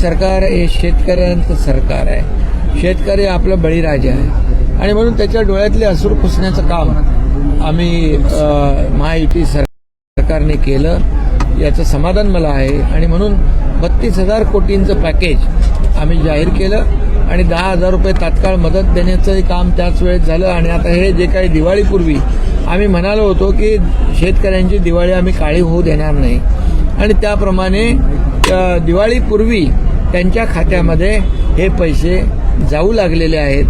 सरकार हे शेतकऱ्यांचं सरकार आहे. शेतकरी आपलं बळीराजा आहे. आणि म्हणून त्याच्या डोळ्यातले असूर पुसण्याचं काम आम्ही महायुती सर सरकारने केलं. याचं समाधान मला आहे. आणि म्हणून बत्तीस हजार कोटींचं पॅकेज आम्ही जाहीर केलं. आणि दहा हजार रुपये तात्काळ मदत देण्याचंही काम त्याच वेळेत झालं. आणि आता हे जे काही दिवाळीपूर्वी आम्ही म्हणालो होतो की शेतकऱ्यांची दिवाळी आम्ही काळी होऊ देणार नाही. आणि त्याप्रमाणे दिवाळीपूर्वी त्यांच्या खात्यामध्ये हे पैसे जाऊ लागलेले आहेत.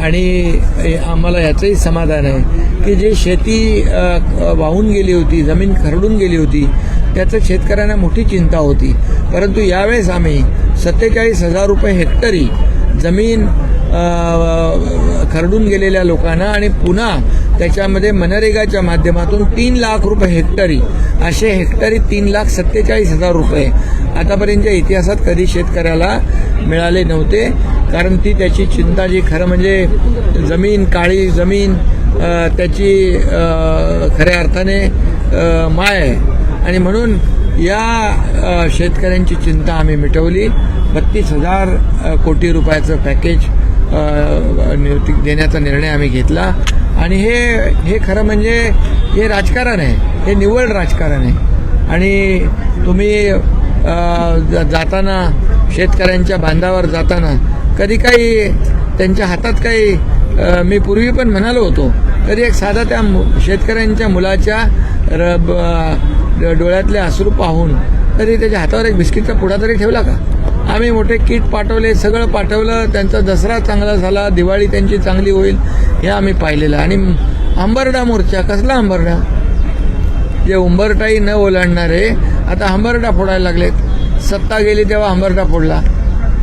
आणि आम्हाला याचंही समाधान आहे की जे शेती वाहून गेली होती जमीन खरडून गेली होती त्याचं शेतकऱ्यांना मोठी चिंता होती. परंतु यावेळेस आम्ही सत्तेचाळीस हजार रुपये हेक्टरी जमीन खरडून गेलेल्या लोकांना आणि पुन्हा त्याच्यामध्ये मनरेगाच्या माध्यमातून तीन लाख रुपये हेक्टरी असे हेक्टरी तीन लाख सत्तेचाळीस हजार रुपये आतापर्यंतच्या इतिहासात कधी शेतकऱ्याला मिळाले नव्हते. कारण ती त्याची चिंता जी खरं म्हणजे जमीन काळी जमीन त्याची खऱ्या अर्थाने माय आहे. आणि म्हणून या शेतकऱ्यांची चिंता आम्ही मिटवली. बत्तीस हजार कोटी रुपयाचं पॅकेज देण्याचा निर्णय आम्ही घेतला. आणि हे हे खरं म्हणजे हे राजकारण आहे. हे निव्वळ राजकारण आहे. आणि तुम्ही ज- जाताना शेतकऱ्यांच्या बांधावर जाताना कधी काही त्यांच्या हातात काही मी पूर्वी पण म्हणालो होतो कधी एक साधा त्या मु- शेतकऱ्यांच्या मुलाच्या र- डोळ्यातले अश्रू पाहून तरी त्याच्या हातावर एक बिस्किटचा पुडा तरी ठेवला का? आम्ही मोठे किट पाठवले सगळं पाठवलं. त्यांचा दसरा चांगला झाला दिवाळी त्यांची चांगली होईल हे आम्ही पाहिलेलं. आणि अंबरडा मोर्चा कसला अंबरडा जे उंबरटाई न ओलांडणारे आता अंबरडा फोडायला लागलेत. सत्ता गेली तेव्हा अंबरडा फोडला.